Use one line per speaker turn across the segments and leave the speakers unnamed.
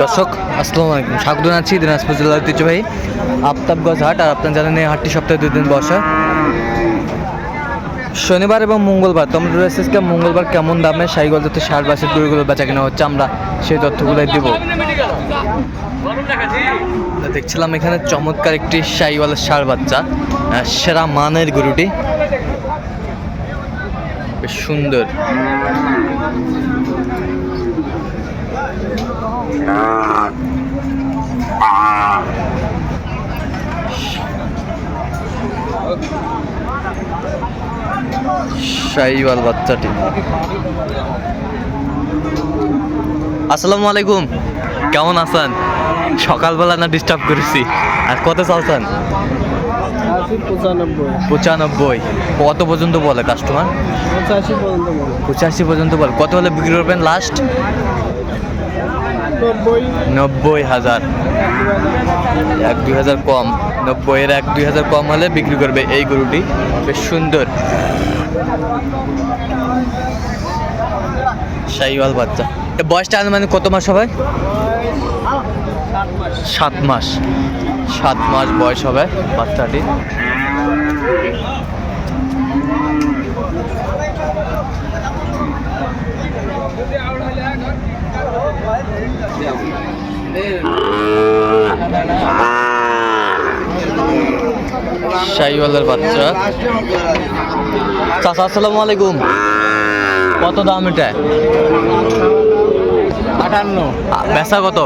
দর্শক, আসসালামু আলাইকুম। স্বাগত জানাচ্ছি দিনাজপুর জেলার ঐতিহ্যবাহী আফতাবগঞ্জ হাট। আর আপনার জানেন এই হাটটি সপ্তাহে দুই দিন বসে। শনিবার এবং মঙ্গলবার, তোমরা আজকে মঙ্গলবার কেমন দামে সাইগল যাতে সার বাসের দড়িগুলো বেচা কেনা হচ্ছে আমরা সেই তথ্যগুলোই দেব। দেখছিলাম এখানে চমৎকার একটি সাইওয়ালের সার বাচ্চা সেরা মানের গরুটি। বেশ সুন্দর। শাহিওয়াল বাচ্চাটি। আসসালামু আলাইকুম। কেমন আছেন? সকালবেলা না ডিস্টার্ব করেছি। আর কত চালছেন?
পঁচানব্বই।
কত পর্যন্ত বলে কাস্টমার
পঁচাশি পর্যন্ত বলে।
পঁচাশি পর্যন্ত বলে। কত হলে বিক্রি করবেন লাস্ট
নব্বই?
হাজার। এক দুই হাজার কম। নব্বইয়ের এক দুই হাজার কম হলে বিক্রি করবে এই গরুটি। বেশ সুন্দর। শাহিওয়াল বাচ্চা। বয়সটা মানে কত মাস হবে? সাত মাস। সাত মাস বয়স হবে বাচ্চাটি শাহিওয়ালের বাচ্চা। চাচা আসসালামু আলাইকুম। কত দাম এটা?
আটান্ন।
বেচা কত?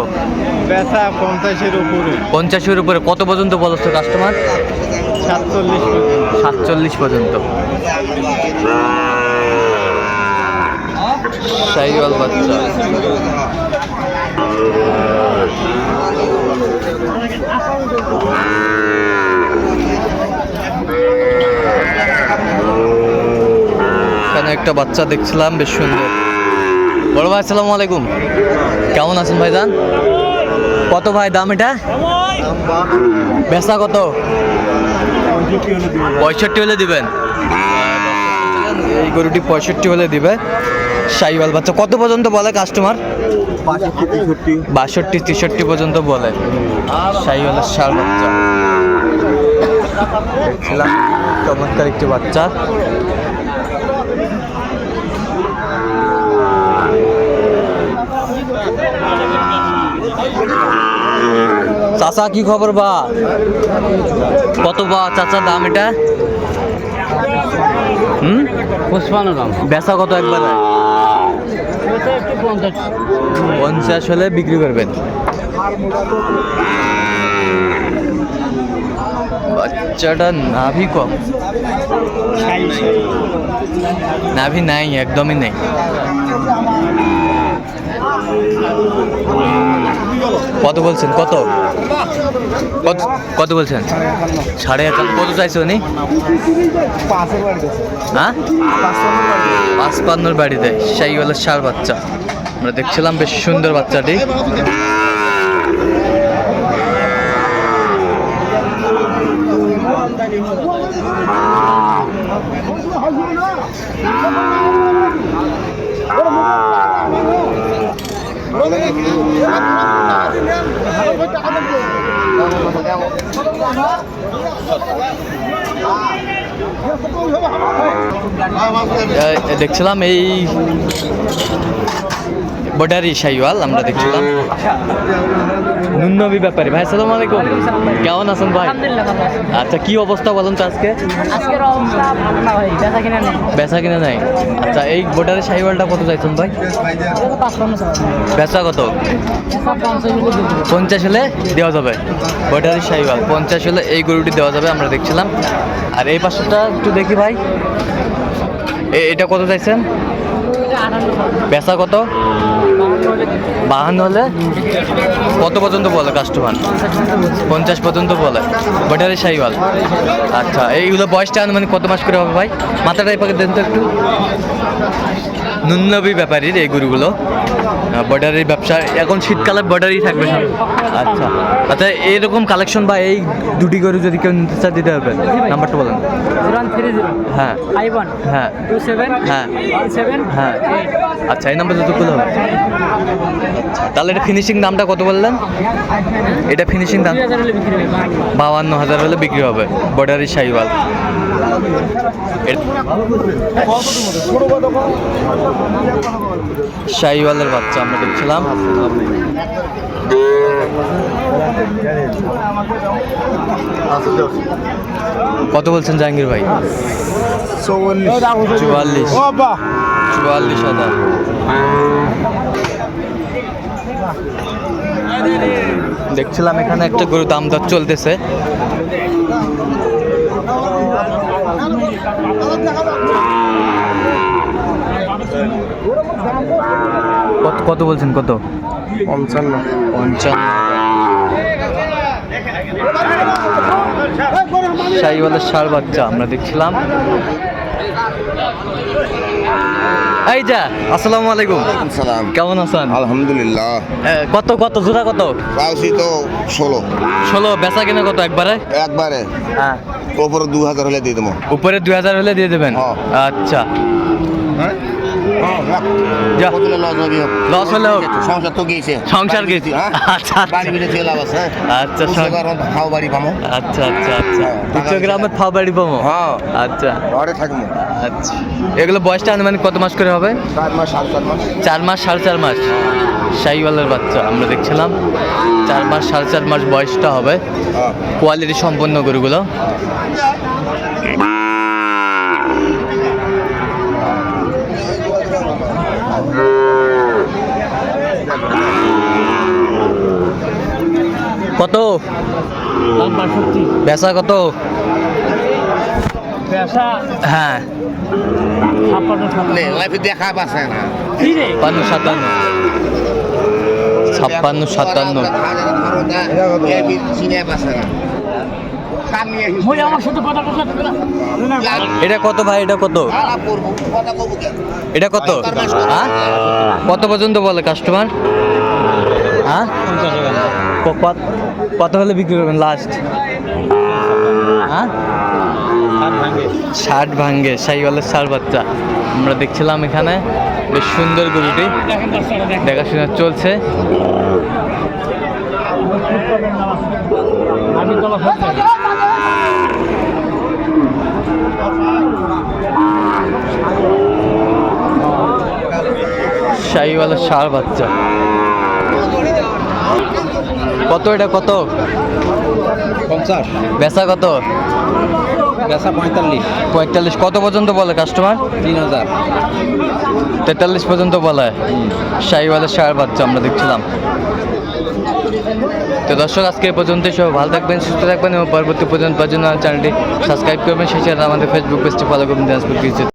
বেচা পঞ্চাশের উপরে।
পঞ্চাশের উপরে। কত পর্যন্ত বলছো কাস্টমার
সাতচল্লিশ
সাতচল্লিশ পর্যন্ত। বাচ্চা। এখানে একটা বাচ্চা দেখছিলাম, বেশ সুন্দর। বড় ভাই, আসসালামু আলাইকুম। কেমন আছেন ভাইজান? কত ভাই দাম এটা? বেচা কত? পঁয়ষট্টি হলে দিবেন। এই গরুটি পঁয়ষট্টি হলে দিবে। সাইওয়াল বাচ্চা। কত পর্যন্ত বলে কাস্টমার বাষট্টি তেষট্টি পর্যন্ত বলে। সাইওয়ালের সার বাচ্চা। দেখছিলাম চমৎকার একটি বাচ্চা। চাচা কি খবর বা? কত বা চাচা দাম এটা? হুম?
পুষ্পান্ন দাম।
বেচা কত একবারে?
পঞ্চাশ।
পঞ্চাশ হলে বিক্রি করবেন। বাচ্চাটা নাভি কম। নাভি নাই, একদমই নেই। কত বলছেন? কত? কত কত বলছেন? সাড়ে একান্ন। কত চাইছো উনি? হ্যাঁ? পাঁচ পান্নর বাড়িতে শাহিওয়ালের সার বাচ্চা। আমরা দেখছিলাম বেশ সুন্দর বাচ্চাটি। দেখছিলাম এই বর্ডারি শাহিওয়াল আমরা দেখছিলাম। নুনবী ব্যাপারী। ভাই আসসালামু আলাইকুম। কেমন আছেন ভাই? আচ্ছা কি অবস্থা বলুন তো আজকে?
আজকের অবস্থা ভালো না ভাই বেচা কিনা নেই।
বেচা কিনা নাই? আচ্ছা এই বর্ডারি শাহিওয়ালটা কত চাইছেন ভাই? বেচা কত?
পঞ্চাশ
হলে দেওয়া যাবে। বর্ডারি শাহিওয়াল পঞ্চাশ হলে এই গরুটি দেওয়া যাবে আমরা দেখছিলাম। আর এই পাশেরটা একটু দেখি ভাই। এ- এটা কত চাইছেন? বেচা কত?
বাহান্ন হলে?
কত পর্যন্ত বলে কাস্টমার? পঞ্চাশ পর্যন্ত বলে। ব্যাটারি সাইওয়াল। আচ্ছা এইগুলো বয়সটা মানে কত মাস করে হবে ভাই? মাথাটা এপাকে দেন তো একটু। নুননবী ব্যাপারীর এই গরুগুলো। বর্ডারির ব্যবসা এখন শীতকালে বর্ডারই থাকবে সব। আচ্ছা। আচ্ছা এরকম কালেকশন বা এই দুটি গরু যদি কেউ নিতে চায় দিতে হবে। নাম্বারটা বলেন। হ্যাঁ। হ্যাঁ। হ্যাঁ। হ্যাঁ। আচ্ছা এই নাম্বার যতগুলো হবে। তাহলে এটা ফিনিশিং দামটা কত বললেন? এটা ফিনিশিং দাম? বাউান্ন হাজার হলে বিক্রি হবে। বর্ডারি শাহিওয়াল শাহিওয়ালের বাচ্চা আমরা দেখছিলাম। কত বলছেন জাহাঙ্গীর ভাই? চুয়াল্লিশ। চুয়াল্লিশ। হাজার। দেখছিলাম এখানে একটা গরু দাম দর চলতেছে। কত কত বলছেন কত?
পঞ্চান্ন।
পঞ্চান্ন। শাহিওয়ালের সার বাচ্চা আমরা দেখছিলাম। এই যা আসসালামু আলাইকুম।
সালাম।
কেমন আছেন?
আলহামদুলিল্লাহ।
কত কত জোড়া কত?
পাউছি তো ষোলো।
ষোলো বেচা কিনা কত একবারে?
একবারে।
হ্যাঁ।
ওপরে দু হাজার হলে দিয়ে দেবো।
উপরে দুই হাজার হলে দিয়ে দেবেন?
হ্যাঁ।
আচ্ছা।
হ্যাঁ লস
হলে
সংসার তো গিয়েছে।
সংসার
বাড়ি হ্যাঁ?
আচ্ছা, আচ্ছা।
বাড়ি বিটে থেকে লাভ আছে হ্যাঁ?
আচ্ছা,
বাড়ি পামো।
আচ্ছা আচ্ছা আচ্ছা। উচ্চ গ্রামের
হ্যাঁ।
আচ্ছা।
ঘরে থাকব।
আচ্ছা। এগুলো বয়সটা আনুমানিক কত মাস করে হবে?
চার মাস সাড়ে চার মাস।
চার মাস সাড়ে চার মাস। শাহিওয়ালের বাচ্চা আমরা দেখছিলাম। চার মাস সাড়ে চার মাস বয়সটা হবে। কোয়ালিটি সম্পন্ন গরুগুলো। কত? বেচা কত? হ্যাঁ।
ছাপ্পান্ন সাতান্ন।
ছাপ্পান্ন সাতান্ন। এটা কত ভাই? এটা কত? এটা কত? হ্যাঁ কত পর্যন্ত বলে কাস্টমার হ্যাঁ কত- হলে বিক্রি করবেন লাস্ট হ্যাঁ? ষাট ভাঙ্গে, সাইওয়ালের সার বাচ্চা। আমরা দেখছিলাম এখানে বেশ সুন্দর গরুটি। দেখাশোনা চলছে।
তলা
সার বাচ্চা। কত এটা কত?
পঞ্চাশ।
বেচা কত?
বেচা পঁয়তাল্লিশ।
পঁয়তাল্লিশ। কত পর্যন্ত বলে কাস্টমার
তিন হাজার।
তেতাল্লিশ পর্যন্ত বলে। শাহিওয়ালের সার বাচ্চা আমরা দেখছিলাম। তো দর্শক আজকে এই পর্যন্তই। সব ভালো থাকবেন সুস্থ থাকবেন এবং পরবর্তী পর্যন্ত জন্য চ্যানেলটি সাবস্ক্রাইব করবেন। সেই সাথে আমাদের ফেসবুক পেজটি ফলো করবেন। দিনাজপুর